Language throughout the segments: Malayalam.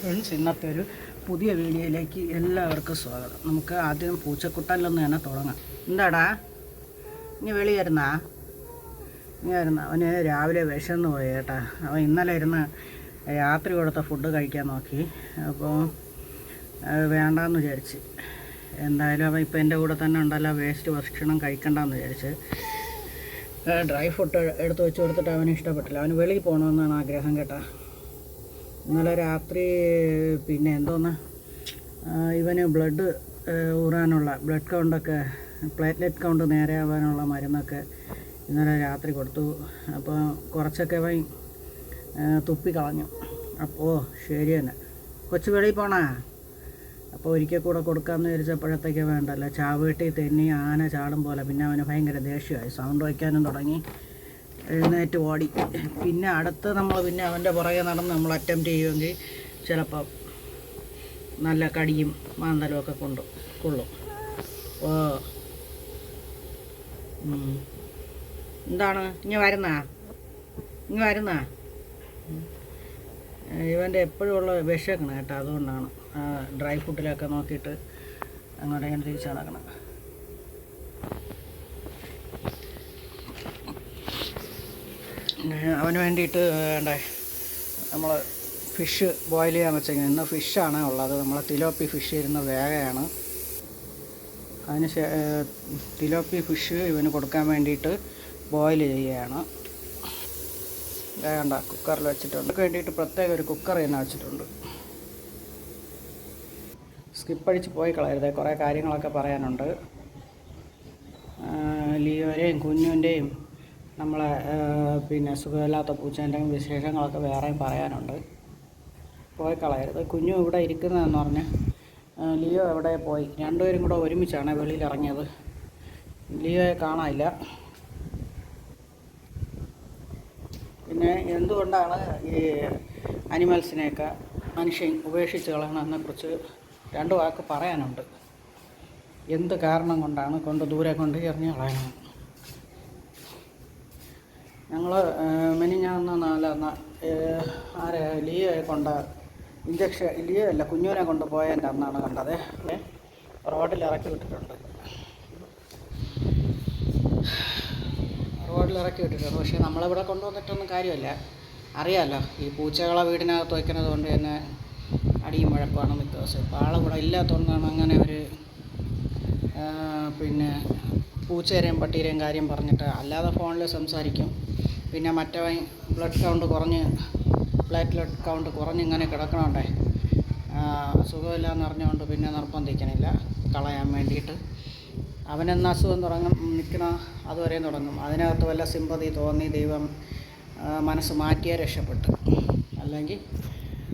ഫ്രണ്ട്സ് ഇന്നത്തെ ഒരു പുതിയ വീഡിയോയിലേക്ക് എല്ലാവർക്കും സ്വാഗതം. നമുക്ക് ആദ്യം പൂച്ചക്കുട്ടനിലൊന്ന് തന്നെ തുടങ്ങാം. എന്താടാ? ഇനി വെളിയായിരുന്നാ ഇനി വരുന്ന അവന് രാവിലെ വിശന്ന് പോയി കേട്ടാ. അവൻ ഇന്നലെ ഇരുന്ന് രാത്രി കൊടുത്ത ഫുഡ് കഴിക്കാൻ നോക്കി. അപ്പോൾ വേണ്ടാന്ന് വിചാരിച്ച്. എന്തായാലും അവൻ ഇപ്പം എന്റെ കൂടെ തന്നെ ഉണ്ടല്ലോ വേസ്റ്റ് ഭക്ഷണം കഴിക്കണ്ടെന്ന് വിചാരിച്ച്. ഡ്രൈ ഫുഡ് എടുത്ത് വെച്ച് കൊടുത്തിട്ട് അവന് ഇഷ്ടപ്പെട്ടില്ല. അവന് വെളിയിൽ പോകണമെന്നാണ് ആഗ്രഹം കേട്ടാ. ഇന്നലെ രാത്രി പിന്നെ എന്തോന്ന് ഇവന് ബ്ലഡ് ഊറാനുള്ള ബ്ലഡ് കൗണ്ടൊക്കെ പ്ലേറ്റ്ലെറ്റ് കൗണ്ട് നേരെ ആവാനുള്ള മരുന്നൊക്കെ ഇന്നലെ രാത്രി കൊടുത്തു. അപ്പോൾ കുറച്ചൊക്കെ അവൻ തുപ്പി കളഞ്ഞു. അപ്പോൾ ശരി തന്നെ. കൊച്ചു വെളിയിൽ പോണാ? അപ്പോൾ ഒരിക്കൽ കൂടെ കൊടുക്കാമെന്ന് വിചാരിച്ചപ്പോഴത്തേക്ക് വേണ്ടല്ലോ. ചാവീട്ടി തെന്നി ആന ചാടും പോലെ. പിന്നെ അവന് ഭയങ്കര ദേഷ്യമായി. സൗണ്ട് വയ്ക്കാനും തുടങ്ങി. എഴുന്നേറ്റ് ഓടി. പിന്നെ അടുത്ത് നമ്മൾ പിന്നെ അവന്റെ പുറകെ നടന്ന് നമ്മൾ അറ്റംപ്റ്റ് ചെയ്യുമെങ്കിൽ ചിലപ്പം നല്ല കടിയും മാന്തലും ഒക്കെ കൊണ്ട് കൊള്ളും. ഓ. എന്താണ്? ഇനി വരുന്നാ? ഇനി വരുന്നാ? ഇവന്റെ എപ്പോഴും ഉള്ള വിശക്കണം കേട്ടോ അതുകൊണ്ടാണ്. ഡ്രൈ ഫുഡിലൊക്കെ നോക്കിയിട്ട് അങ്ങോട്ട് തിരിച്ചു നടക്കണം പിന്നെ അവന് വേണ്ടിയിട്ട് വേണ്ടേ നമ്മൾ ഫിഷ് ബോയിൽ ചെയ്യാൻ വെച്ചെങ്കിൽ ഇന്ന് ഫിഷാണ് ഉള്ളത്. നമ്മളെ തിലോപ്പി ഫിഷ് ഇരുന്ന വേഗയാണ്. അതിന് തിലോപ്പി ഫിഷ് ഇവന് കൊടുക്കാൻ വേണ്ടിയിട്ട് ബോയിൽ ചെയ്യുകയാണ്. വേണ്ട കുക്കറിൽ വെച്ചിട്ടുണ്ട്. വേണ്ടിയിട്ട് പ്രത്യേക ഒരു കുക്കർ തന്നെ വെച്ചിട്ടുണ്ട്. സ്കിപ്പ് അടിച്ച് പോയി കളയരുത്. കുറേ കാര്യങ്ങളൊക്കെ പറയാനുണ്ട്. ലിയോരെയും കുഞ്ഞുന്റെയും നമ്മളെ പിന്നെ സുഖമില്ലാത്ത പൂച്ചേന്റെയും വിശേഷങ്ങളൊക്കെ വേറെയും പറയാനുണ്ട്. പോയി കളയരുത്. കുഞ്ഞു ഇവിടെ ഇരിക്കുന്നതെന്ന് പറഞ്ഞ് ലിയോ എവിടെ പോയി? രണ്ടുപേരും കൂടെ ഒരുമിച്ചാണ് വെളിയിൽ ഇറങ്ങിയത് ലിയോയെ കാണാനില്ല. പിന്നെ എന്തുകൊണ്ടാണ് ഈ അനിമൽസിനെയൊക്കെ മനുഷ്യൻ ഉപേക്ഷിച്ച് കളയണമെന്നെ കുറിച്ച് രണ്ട് വാക്ക് പറയാനുണ്ട്. എന്ത് കാരണം കൊണ്ടാണ് കൊണ്ട് ദൂരെ കൊണ്ട് എറിഞ്ഞ് കളയണം ഞങ്ങൾ മെനിഞ്ഞ നാല് ആരെ ലിയോയെ കൊണ്ട ഇഞ്ചക്ഷൻ ലിയോ അല്ല കുഞ്ഞുവിനെ കൊണ്ട് പോയതിന്റെ അന്നാണ് കണ്ടത്. റോഡിൽ ഇറക്കി വിട്ടിട്ടുണ്ട്. റോഡിൽ ഇറക്കി വിട്ടിട്ടുണ്ട്. പക്ഷേ നമ്മളിവിടെ കൊണ്ടുവന്നിട്ടൊന്നും കാര്യമല്ല. അറിയാമല്ലോ ഈ പൂച്ചകളെ വീടിനകത്ത് വയ്ക്കുന്നത് കൊണ്ട് തന്നെ അടിയും മുഴക്കമാണ് മിക്ക ദിവസം ഇപ്പോൾ ആളിവിടെ ഇല്ലാത്തതുകൊണ്ടാണ് അങ്ങനെ ഒരു പിന്നെ പൂച്ചേരെയും പട്ടീരെയും കാര്യം പറഞ്ഞിട്ട് അല്ലാതെ ഫോണിൽ സംസാരിക്കും. പിന്നെ മറ്റവൻ ബ്ലഡ് കൗണ്ട് കുറഞ്ഞ് പ്ലേറ്റ്ലെറ്റ് കൗണ്ട് കുറഞ്ഞ് ഇങ്ങനെ കിടക്കണോണ്ടേ. ആ, സുഖമില്ലാന്ന് അറിഞ്ഞുകൊണ്ട് പിന്നെ നിർബന്ധിക്കണില്ല. കളയാൻ വേണ്ടിയിട്ട്. അവനെന്ന അസുഖം തുടങ്ങും നിൽക്കണ അതുവരെയും തുടങ്ങും. അതിനകത്ത് വല്ല സിമ്പതി തോന്നി ദൈവം മനസ്സ് മാറ്റിയേ രക്ഷപ്പെട്ടു. അല്ലെങ്കിൽ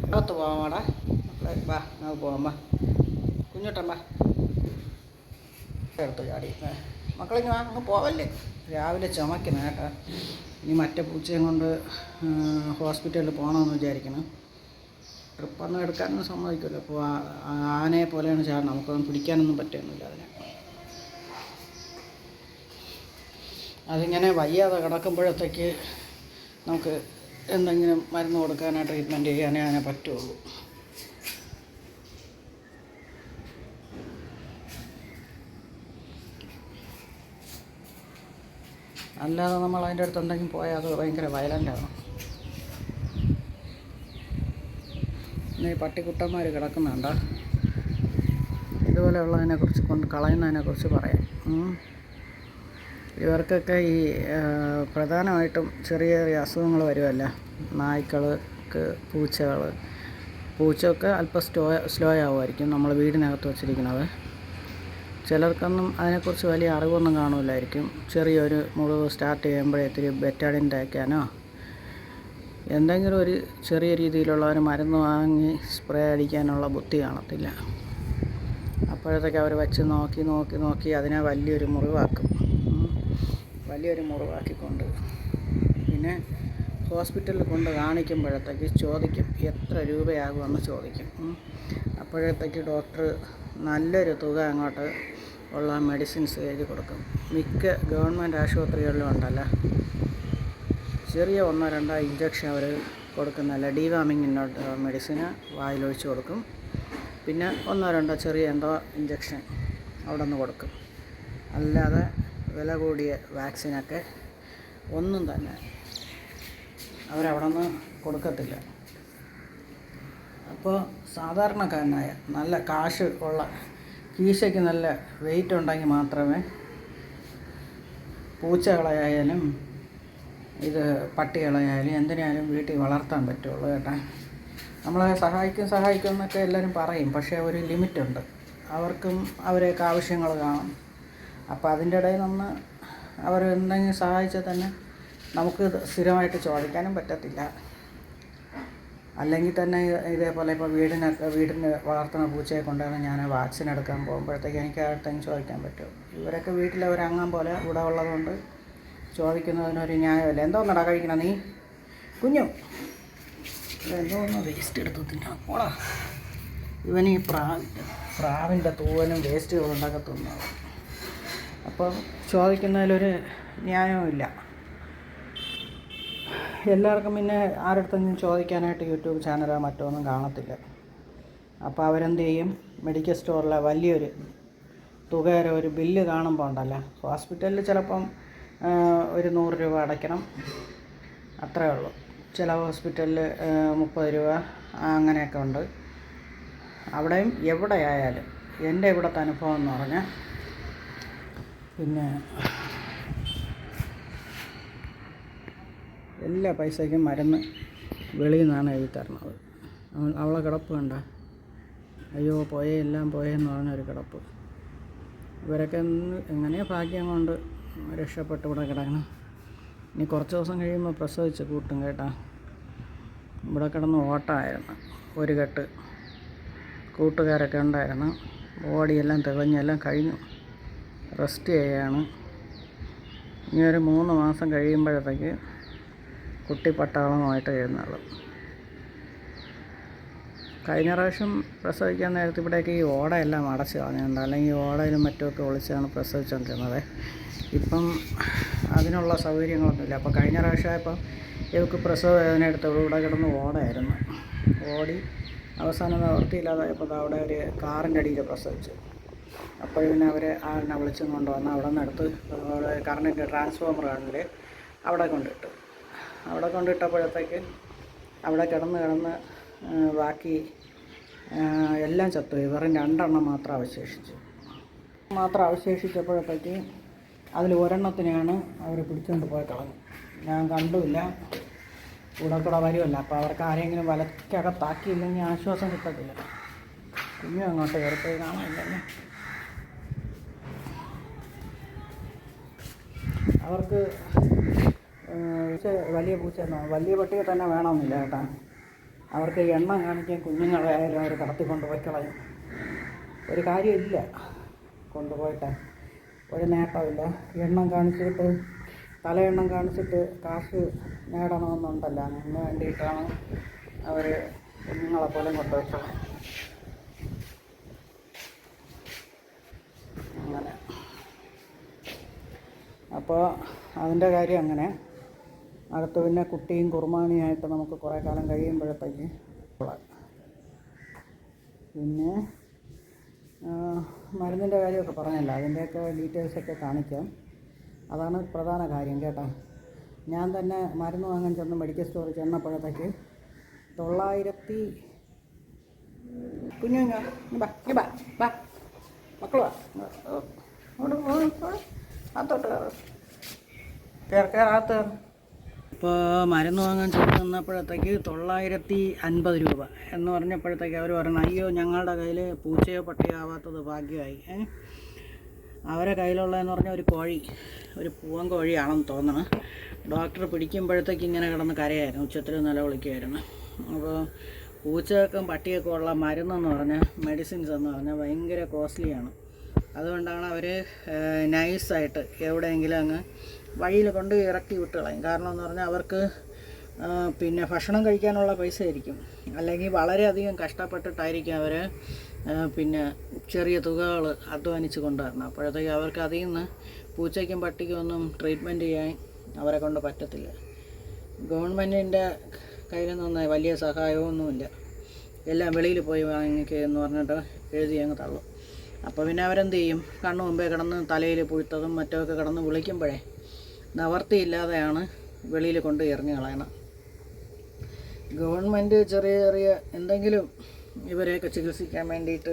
അകത്ത് പോവാടാ വാ നമുക്ക് പോവാം വാ. കുഞ്ഞുട്ടൻ വാ. എടുത്തു ചാടി. മക്കളിങ്ങ് അങ്ങ് പോവല്ലേ? രാവിലെ ചുമക്കുന്നേട്ടാ ഇനി മറ്റേ പൂച്ചയും കൊണ്ട് ഹോസ്പിറ്റലിൽ പോകണമെന്ന് വിചാരിക്കണം. ട്രിപ്പൊന്നും എടുക്കാനൊന്നും സമ്മതിക്കില്ല. അപ്പോൾ ആനയെ പോലെയാണ് ചാടണം. നമുക്കൊന്നും പിടിക്കാനൊന്നും പറ്റുന്നില്ല അതിനെ. അതിങ്ങനെ വയ്യാതെ കിടക്കുമ്പോഴത്തേക്ക് നമുക്ക് എന്തെങ്കിലും മരുന്ന് കൊടുക്കാനോ ട്രീറ്റ്മെന്റ് ചെയ്യാനേ അതിനെ പറ്റുള്ളൂ. അല്ലാതെ നമ്മൾ അതിന്റെ അടുത്ത് എന്തെങ്കിലും പോയാൽ അത് ഭയങ്കര വയലന്റാണ് ഈ പട്ടിക്കുട്ടന്മാർ കിടക്കുന്നുണ്ട്. ഇതുപോലെയുള്ളതിനെ കുറിച്ച് കൊണ്ട് കളയുന്നതിനെ കുറിച്ച് പറയാം. ഇവർക്കൊക്കെ ഈ പ്രധാനമായിട്ടും ചെറിയ ചെറിയ അസുഖങ്ങൾ വരുമല്ലോ? നായ്ക്കൾക്ക് പൂച്ചകൾ പൂച്ചയൊക്കെ അല്പം സ്റ്റോ സ്ലോ ആവുമായിരിക്കും. നമ്മൾ വീടിനകത്ത് വച്ചിരിക്കുന്നത്. ചിലർക്കൊന്നും അതിനെക്കുറിച്ച് വലിയ അറിവൊന്നും കാണില്ലായിരിക്കും ചെറിയൊരു മുറിവ് സ്റ്റാർട്ട് ചെയ്യുമ്പോഴേ ഇത്തിരി ബെറ്റാഡിൻ തേക്കാനോ എന്തെങ്കിലും ഒരു ചെറിയ രീതിയിലുള്ള ഒരു മരുന്ന് വാങ്ങി സ്പ്രേ അടിക്കാനുള്ള ബുദ്ധി കാണത്തില്ല അപ്പോഴത്തേക്ക് അവർ വെച്ച് നോക്കി നോക്കി നോക്കി അതിനെ വലിയൊരു മുറിവാക്കും. വലിയൊരു മുറിവാക്കിക്കൊണ്ട് പിന്നെ ഹോസ്പിറ്റലിൽ കൊണ്ട് കാണിക്കുമ്പോഴത്തേക്ക് ചോദിക്കും എത്ര രൂപയാകുമെന്ന് ചോദിക്കും. അപ്പോഴത്തേക്ക് ഡോക്ടർ നല്ലൊരു തുക അങ്ങോട്ട് ഉള്ള മെഡിസിൻസ് എഴുതി കൊടുക്കും. മിക്ക ഗവൺമെന്റ് ആശുപത്രികളിലും ഉണ്ടല്ലോ. ചെറിയ ഒന്നോ രണ്ടോ ഇഞ്ചക്ഷൻ അവർ കൊടുക്കുന്നതല്ല ഡീവാമിങ്ങിനുള്ള മെഡിസിന് വായിലൊഴിച്ച് കൊടുക്കും. പിന്നെ ഒന്നോ രണ്ടോ ചെറിയ എന്തോ ഇഞ്ചക്ഷൻ അവിടെ നിന്ന് കൊടുക്കും. അല്ലാതെ വില കൂടിയ വാക്സിനൊക്കെ ഒന്നും തന്നെ അവരവിടെ നിന്ന് കൊടുക്കത്തില്ല. അപ്പോൾ സാധാരണക്കാരനായ നല്ല കാശ് ഉള്ള കീശയ്ക്ക് നല്ല വെയിറ്റ് ഉണ്ടെങ്കിൽ മാത്രമേ പൂച്ചകളായാലും ഇത് പട്ടികളായാലും എന്തിനായാലും വീട്ടിൽ വളർത്താൻ പറ്റുള്ളൂ കേട്ടാ. നമ്മളെ സഹായിക്കും സഹായിക്കും എന്നൊക്കെ എല്ലാവരും പറയും. പക്ഷേ ഒരു ലിമിറ്റുണ്ട്. അവർക്കും അവരെയൊക്കെ ആവശ്യങ്ങൾ കാണും. അപ്പോൾ അതിന്റെ ഇടയിൽ നിന്ന് അവർ എന്തെങ്കിലും സഹായിച്ചാൽ തന്നെ നമുക്ക് സ്ഥിരമായിട്ട് ചോദിക്കാനും പറ്റത്തില്ല. അല്ലെങ്കിൽ തന്നെ ഇതേപോലെ ഇപ്പോൾ വീടിനൊക്കെ വീടിന് വളർത്തുന്ന പൂച്ചയെ കൊണ്ടാണ് ഞാൻ വാക്സിൻ എടുക്കാൻ പോകുമ്പോഴത്തേക്ക് എനിക്ക് ആർട്ടെങ്കിലും ചോദിക്കാൻ പറ്റും. ഇവരൊക്കെ വീട്ടിലെ ഒരു അംഗം പോലെ ഇവിടെ ഉള്ളതുകൊണ്ട് ചോദിക്കുന്നതിനൊരു ന്യായമല്ല. എന്തോന്നടാ കഴിക്കണം നീ? കുഞ്ഞു. എന്തോന്ന് വേസ്റ്റ് എടുത്ത് തിന്നണം. ഇവനീ ഇവൻ ഈ പ്രാവിന്റെ പ്രാവിന്റെ തൂവലും വേസ്റ്റുകളുണ്ടൊക്കെ തിന്നത് അപ്പോൾ ചോദിക്കുന്നതിലൊരു ന്യായവുമില്ല. എല്ലാവർക്കും പിന്നെ ആരടുത്തെങ്കിലും ചോദിക്കാനായിട്ട് യൂട്യൂബ് ചാനലോ മറ്റോ ഒന്നും കാണത്തില്ല. അപ്പോൾ അവരെന്ത് ചെയ്യും? മെഡിക്കൽ സ്റ്റോറിലെ വലിയൊരു തുകയുടെ ഒരു ബില്ല് കാണുമ്പോൾ ഉണ്ടല്ലോ. ഹോസ്പിറ്റലിൽ ചിലപ്പം ഒരു നൂറ് രൂപ അടയ്ക്കണം. അത്രേ ഉള്ളൂ. ചില ഹോസ്പിറ്റലിൽ മുപ്പത് രൂപ അങ്ങനെയൊക്കെ ഉണ്ട്. അവിടെയും എവിടെ ആയാലും എന്റെ ഇവിടുത്തെ അനുഭവം എന്ന് പറഞ്ഞാൽ പിന്നെ എല്ലാ പൈസയ്ക്കും മരുന്ന് വെളിയിൽ നിന്നാണ് എഴുതി തരണത്. അവളെ കിടപ്പ് കണ്ട. അയ്യോ പോയേ എല്ലാം പോയെന്ന് പറഞ്ഞൊരു കിടപ്പ്. ഇവരൊക്കെ എങ്ങനെയോ ഭാഗ്യം കൊണ്ട് രക്ഷപ്പെട്ട് ഇവിടെ കിടക്കണം. ഇനി കുറച്ച് ദിവസം കഴിയുമ്പോൾ പ്രസവിച്ച് കൂട്ടും കേട്ടാ. ഇവിടെ കിടന്ന് ഓട്ടമായിരുന്നു ഒരു കെട്ട്. കൂട്ടുകാരൊക്കെ ഉണ്ടായിരുന്നു. ബോഡിയെല്ലാം തെളിഞ്ഞെല്ലാം കഴിഞ്ഞു. റെസ്റ്റ് ചെയ്യാണ്. ഇനി ഒരു മൂന്ന് മാസം കഴിയുമ്പോഴത്തേക്ക് കുട്ടി പട്ടാളമായിട്ട് എഴുന്നള്ളും. കഴിഞ്ഞ പ്രാവശ്യം പ്രസവിക്കാൻ നേരത്ത് ഇവിടേക്ക് ഈ ഓടയെല്ലാം അടച്ച് കളഞ്ഞിട്ടുണ്ട്. അല്ലെങ്കിൽ ഓടയിലും മറ്റുമൊക്കെ ഒളിച്ചാണ് പ്രസവിച്ചുകൊണ്ടിരുന്നത് ഇപ്പം അതിനുള്ള സൗകര്യങ്ങളൊന്നുമില്ല. അപ്പോൾ കഴിഞ്ഞ പ്രാവശ്യമായപ്പം ഇവർക്ക് പ്രസവ വേദന എടുത്തപ്പോൾ ഇവിടെ കിടന്ന് ഓടയായിരുന്നു ഓടി അവസാനം നിവൃത്തിയില്ലാതായപ്പോൾ അവിടെ ഒരു കാറിന്റെ അടിയിൽ പ്രസവിച്ചു. അപ്പോൾ പിന്നെ അവർ ആളിനെ വിളിച്ചും കൊണ്ടുവന്ന് അവിടെ നിന്ന് എടുത്ത് കറണ്ടിന്റെ ട്രാൻസ്ഫോമർ ആണെങ്കിൽ അവിടെ കൊണ്ടിട്ടു. അവിടെ കൊണ്ടിട്ടപ്പോഴത്തേക്ക് അവിടെ കിടന്ന് കിടന്ന് ബാക്കി എല്ലാം ചത്തുപോയി. വെറും രണ്ടെണ്ണം മാത്രം അവശേഷിച്ചു. മാത്രം അവശേഷിച്ചപ്പോഴത്തേക്ക് അതിൽ ഒരെണ്ണത്തിനെയാണ് അവർ പിടിച്ചുകൊണ്ട് പോയി കളഞ്ഞു ഞാൻ കണ്ടുമില്ല. കൂടെ കൂടെ വരുമല്ല അപ്പോൾ അവർക്ക് ആരെങ്കിലും വലക്കകത്താക്കിയില്ലെങ്കിൽ ആശ്വാസം കിട്ടത്തില്ല. കുഞ്ഞു അങ്ങോട്ട് കയറിപ്പോയി കാണാനില്ലല്ലോ. അവർക്ക് വലിയ പൂച്ച വലിയ പട്ടിയെ തന്നെ വേണമെന്നില്ല കേട്ടാ. അവർക്ക് എണ്ണ കാണിക്കാൻ കുഞ്ഞുങ്ങളെ ആയാലും അവർ കടത്തിക്കൊണ്ട് പോയി കളയും. ഒരു കാര്യമില്ല കൊണ്ടുപോയിട്ട്. ഒരു നേട്ടമില്ല എണ്ണം കാണിച്ചിട്ട് തലയെണ്ണം കാണിച്ചിട്ട് കാശ് നേടണമെന്നുണ്ടല്ല. അതിന് വേണ്ടിയിട്ടാണ് അവർ കുഞ്ഞുങ്ങളെ പോലും കൊണ്ടുപോയി അങ്ങനെ. അപ്പോൾ അതിന്റെ കാര്യം അങ്ങനെ. അടുത്ത് പിന്നെ കുട്ടിയും കുർബാനയായിട്ട് നമുക്ക് കുറേ കാലം കഴിയുമ്പോഴത്തേക്ക് പിന്നെ മരുന്നിന്റെ കാര്യമൊക്കെ പറഞ്ഞല്ലോ. അതിന്റെയൊക്കെ ഡീറ്റെയിൽസൊക്കെ കാണിക്കാം. അതാണ് പ്രധാന കാര്യം കേട്ടോ. ഞാൻ തന്നെ മരുന്ന് വാങ്ങാൻ ചെന്ന് മെഡിക്കൽ സ്റ്റോറിൽ ചെന്നപ്പോഴത്തേക്ക് തൊള്ളായിരത്തി കുഞ്ഞു ബാ ബാ ബാ കയറാത്ത ഇപ്പോൾ മരുന്ന് വാങ്ങാൻ ചെന്ന് നിന്നപ്പോഴത്തേക്ക് തൊള്ളായിരത്തി അൻപത് രൂപ എന്ന് പറഞ്ഞപ്പോഴത്തേക്ക് അവർ പറഞ്ഞു അയ്യോ ഞങ്ങളുടെ കയ്യിൽ പൂച്ചയോ പട്ടിയോ ആവാത്തത് ഭാഗ്യമായി. അവരെ കയ്യിലുള്ളതെന്ന് പറഞ്ഞാൽ ഒരു കോഴി ഒരു പൂവൻ കോഴിയാണെന്ന് തോന്നണം. ഡോക്ടർ പിടിക്കുമ്പോഴത്തേക്ക് ഇങ്ങനെ കിടന്ന് കരയായിരുന്നു ഉച്ചത്തിൽ നിലവിളിക്കുമായിരുന്നു അപ്പോൾ പൂച്ചകൾക്കും പട്ടിയൊക്കെ ഉള്ള മരുന്നെന്ന് പറഞ്ഞാൽ മെഡിസിൻസ് എന്ന് പറഞ്ഞാൽ ഭയങ്കര കോസ്റ്റ്ലിയാണ് അതുകൊണ്ടാണ് അവർ നൈസായിട്ട് എവിടെയെങ്കിലും അങ്ങ് വഴിയിൽ കൊണ്ട് ഇറക്കി വിട്ടുകളയും കാരണം എന്ന് പറഞ്ഞാൽ അവർക്ക് പിന്നെ ഭക്ഷണം കഴിക്കാനുള്ള പൈസ ആയിരിക്കും. അല്ലെങ്കിൽ വളരെയധികം കഷ്ടപ്പെട്ടിട്ടായിരിക്കും അവർ പിന്നെ ചെറിയ തുകകൾ അധ്വാനിച്ച് കൊണ്ടുവരണം അപ്പോഴത്തേക്ക് അവർക്ക് അതിൽ നിന്ന് പൂച്ചയ്ക്കും പട്ടിക്കും ഒന്നും ട്രീറ്റ്മെന്റ് ചെയ്യാൻ അവരെ കൊണ്ട് പറ്റത്തില്ല. ഗവൺമെന്റിന്റെ കയ്യിൽ നിന്ന് വലിയ സഹായമൊന്നുമില്ല. എല്ലാം വെളിയിൽ പോയി വാങ്ങിക്കുക എന്ന് പറഞ്ഞിട്ട് എഴുതി അങ്ങ് തള്ളും. അപ്പോൾ പിന്നെ അവരെന്ത് ചെയ്യും? കണ്ണു മുമ്പേ കിടന്ന് തലയിൽ പുഴുത്തതും മറ്റൊക്കെ കിടന്ന് വിളിക്കുമ്പോഴേ നിവർത്തിയില്ലാതെയാണ് വെളിയിൽ കൊണ്ട് എറിഞ്ഞു കളയണം ഗവൺമെന്റ് ചെറിയ ചെറിയ എന്തെങ്കിലും ഇവരെയൊക്കെ ചികിത്സിക്കാൻ വേണ്ടിയിട്ട്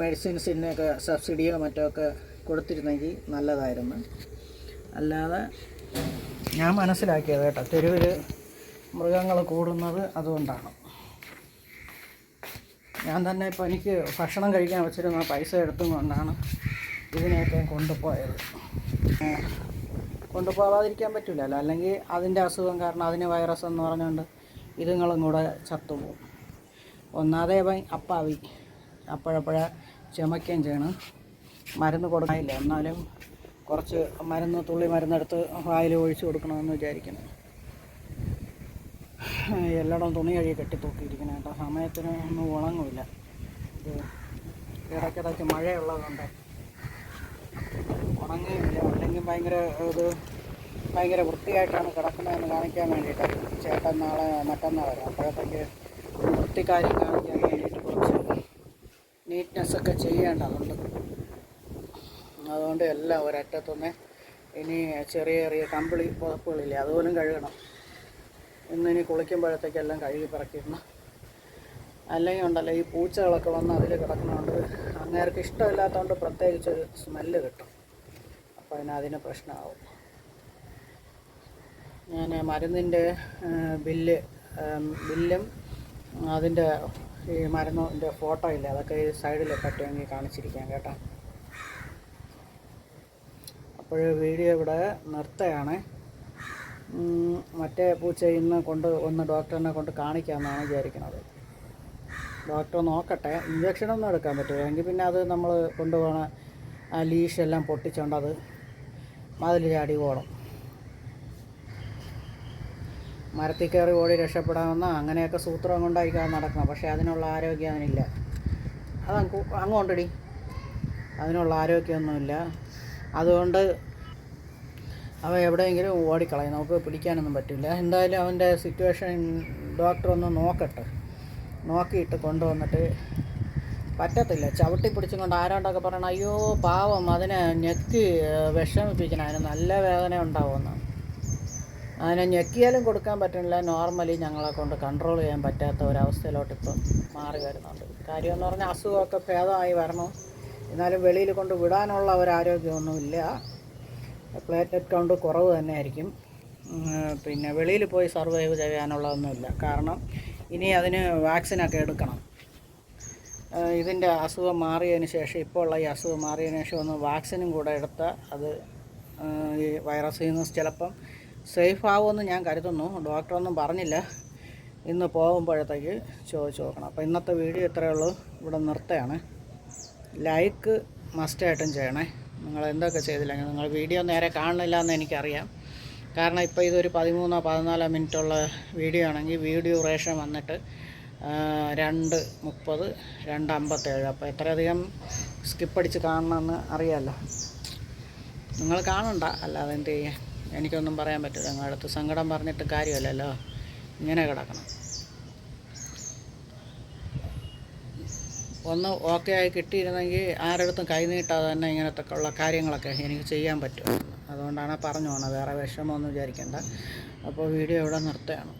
മെഡിസിൻസിനൊക്കെ സബ്സിഡിയോ മറ്റോ ഒക്കെ കൊടുത്തിരുന്നെങ്കിൽ നല്ലതായിരുന്നു. അല്ലാതെ ഞാൻ മനസ്സിലാക്കിയത് കേട്ടോ തെരുവിൽ മൃഗങ്ങൾ കൂടുന്നത് അതുകൊണ്ടാണ്. ഞാൻ തന്നെ ഇപ്പോൾ എനിക്ക് ഭക്ഷണം കഴിക്കാൻ വെച്ചിരുന്ന പൈസ എടുത്തും കൊണ്ടാണ് ഇതിനെയൊക്കെ കൊണ്ടുപോയത്. കൊണ്ടുപോകാതിരിക്കാൻ പറ്റില്ലല്ലോ അല്ലെങ്കിൽ അതിന്റെ അസുഖം കാരണം അതിന് വൈറസ് എന്ന് പറഞ്ഞുകൊണ്ട് ഇതുങ്ങളും കൂടെ ചത്തുപോകും ഒന്നാതെ അപ്പാവി. അപ്പോഴപ്പോഴ ചുമക്കുകയും ചെയ്യണം. മരുന്ന് കൊടുക്കാനില്ല. എന്നാലും കുറച്ച് മരുന്ന് തുള്ളി മരുന്നെടുത്ത് വായിൽ ഒഴിച്ചു കൊടുക്കണമെന്ന് വിചാരിക്കുന്നു. എല്ലായിടവും തുണി കഴുകി കെട്ടി തൂക്കിയിരിക്കണം കേട്ടോ. സമയത്തിന് ഒന്നും ഉണങ്ങില്ല ഇത് ഇടയ്ക്കിടയ്ക്ക് മഴയുള്ളതുകൊണ്ട് ഉണങ്ങിയില്ല അല്ലെങ്കിൽ ഭയങ്കര ഇത് ഭയങ്കര വൃത്തിയായിട്ടാണ് കിടക്കുന്നതെന്ന് കാണിക്കാൻ വേണ്ടിയിട്ടായിരുന്നു ചേട്ടൻ നാളെ മറ്റന്നാൾ വരാം അപ്പോഴത്തേക്ക് വൃത്തിക്കാര്യം കാണിക്കാൻ വേണ്ടിയിട്ട് കുറച്ച് നീറ്റ്നെസ്സൊക്കെ ചെയ്യേണ്ടതുണ്ട്. അതുകൊണ്ട് എല്ലാം ഒരറ്റത്തുനിന്ന് ഇനി ചെറിയ ചെറിയ കമ്പിളി പുതപ്പുകളില്ലേ അതുപോലും കഴുകണം. ഇന്നിനി കുളിക്കുമ്പോഴത്തേക്കെല്ലാം കഴുകി പറക്കിയിരുന്നു അല്ലെങ്കിൽ ഉണ്ടല്ലോ ഈ പൂച്ചകളൊക്കെ വന്ന് അതിൽ കിടക്കുന്നതുകൊണ്ട് അങ്ങേർക്ക് ഇഷ്ടമില്ലാത്തതുകൊണ്ട് പ്രത്യേകിച്ചൊരു സ്മെല്ല് കിട്ടും. അപ്പോൾ അതിനതിന് അതിന് പ്രശ്നമാവും ഞാൻ മരുന്നിന്റെ ബില്ല് ബില്ലും അതിന്റെ ഈ മരുന്നിന്റെ ഫോട്ടോ ഇല്ല അതൊക്കെ ഈ സൈഡിൽ പറ്റുമെങ്കിൽ കാണിച്ചിരിക്കാം കേട്ടോ. അപ്പോൾ വീഡിയോ ഇവിടെ നിർത്തുകയാണ്. മറ്റേ പൂച്ച ഇന്ന് കൊണ്ട് ഒന്ന് ഡോക്ടറിനെ കൊണ്ട് കാണിക്കാമെന്നാണ് വിചാരിക്കുന്നത്. ഡോക്ടർ നോക്കട്ടെ ഇഞ്ചക്ഷനൊന്നും എടുക്കാൻ പറ്റില്ല എങ്കിൽ പിന്നെ അത് നമ്മൾ കൊണ്ടുപോകണ ആ ലീഷെല്ലാം പൊട്ടിച്ചുകൊണ്ട് അത് മതിൽ ചാടി ഓടും മരത്തിൽ കയറി ഓടി രക്ഷപ്പെടാമെന്ന അങ്ങനെയൊക്കെ സൂത്രം കൊണ്ടായിരിക്കും നടക്കണം പക്ഷേ അതിനുള്ള ആരോഗ്യം അതിനില്ല അത് അങ്ങ് അങ്ങോട്ടടി അതിനുള്ള ആരോഗ്യമൊന്നുമില്ല. അതുകൊണ്ട് അവ എവിടെയെങ്കിലും ഓടിക്കളയും. നമുക്ക് പിടിക്കാനൊന്നും പറ്റില്ല. എന്തായാലും അവന്റെ സിറ്റുവേഷൻ ഡോക്ടർ ഒന്ന് നോക്കട്ടെ. നോക്കിയിട്ട് കൊണ്ടുവന്നിട്ട് പറ്റത്തില്ല. ചവിട്ടി പിടിച്ചും കൊണ്ട് ആരാണ്ടൊക്കെ പറയണം അയ്യോ പാവം അതിനെ ഞെക്കി വിഷമിപ്പിക്കണം അതിന് നല്ല വേദന ഉണ്ടാവുമെന്ന്. അതിനെ ഞെക്കിയാലും കൊടുക്കാൻ പറ്റുന്നില്ല. നോർമലി ഞങ്ങളെ കൊണ്ട് കൺട്രോൾ ചെയ്യാൻ പറ്റാത്ത ഒരവസ്ഥയിലോട്ട് ഇപ്പം മാറി വരുന്നുണ്ട്. കാര്യം എന്ന് പറഞ്ഞാൽ അസുഖമൊക്കെ ഭേദമായി വരണം. എന്നാലും വെളിയിൽ കൊണ്ട് വിടാനുള്ള ഒരു ആരോഗ്യമൊന്നുമില്ല. പ്ലേറ്റ്ലെറ്റ് കൗണ്ട് കുറവ് തന്നെ ആയിരിക്കും പിന്നെ വെളിയിൽ പോയി സർവൈവ് ചെയ്യാനുള്ളതൊന്നുമില്ല കാരണം ഇനി അതിന് വാക്സിനൊക്കെ എടുക്കണം. ഇതിന്റെ അസുഖം മാറിയതിന് ശേഷം ഇപ്പോൾ ഉള്ള ഈ അസുഖം മാറിയതിന് ശേഷം ഒന്ന് വാക്സിനും കൂടെ എടുത്ത് അത് ഈ വൈറസിൽ നിന്ന് ചിലപ്പം സേഫ് ആവുമെന്ന് ഞാൻ കരുതുന്നു. ഡോക്ടറൊന്നും പറഞ്ഞില്ല. ഇന്ന് പോകുമ്പോഴത്തേക്ക് ചോദിച്ചു നോക്കണം. അപ്പോൾ ഇന്നത്തെ വീഡിയോ ഇത്രയേ ഉള്ളൂ. ഇവിടെ നിർത്തുകയാണ്. ലൈക്ക് മസ്റ്റായിട്ടും ചെയ്യണേ. നിങ്ങൾ എന്തൊക്കെ ചെയ്തില്ലെങ്കിൽ നിങ്ങൾ വീഡിയോ നേരെ കാണുന്നില്ല എന്ന് എനിക്കറിയാം. കാരണം ഇപ്പോൾ ഇതൊരു പതിമൂന്നോ പതിനാലോ മിനിറ്റുള്ള വീഡിയോ ആണെങ്കിൽ വീഡിയോ റേഷൻ വന്നിട്ട് രണ്ട് മുപ്പത് രണ്ട് അമ്പത്തേഴ്. അപ്പോൾ എത്രയധികം സ്കിപ്പ് അടിച്ച് കാണണമെന്ന് അറിയാമല്ലോ നിങ്ങൾ കാണണ്ട അല്ലാതെ എന്ത് ചെയ്യുക എനിക്കൊന്നും പറയാൻ പറ്റില്ല നിങ്ങളുടെ അടുത്ത് സങ്കടം പറഞ്ഞിട്ട് കാര്യമല്ലല്ലോ. ഇങ്ങനെ കിടക്കണം. ഒന്ന് ഓക്കെ ആയി കിട്ടിയിരുന്നെങ്കിൽ ആരടുത്തും കൈ നീട്ടാതെ തന്നെ ഇങ്ങനത്തെ ഉള്ള കാര്യങ്ങളൊക്കെ എനിക്ക് ചെയ്യാൻ പറ്റും. അതുകൊണ്ടാണ് പറഞ്ഞു പോണത്. വേറെ വിഷമമൊന്നും വിചാരിക്കേണ്ട. അപ്പോൾ വീഡിയോ ഇവിടെ നിർത്തുകയാണ്.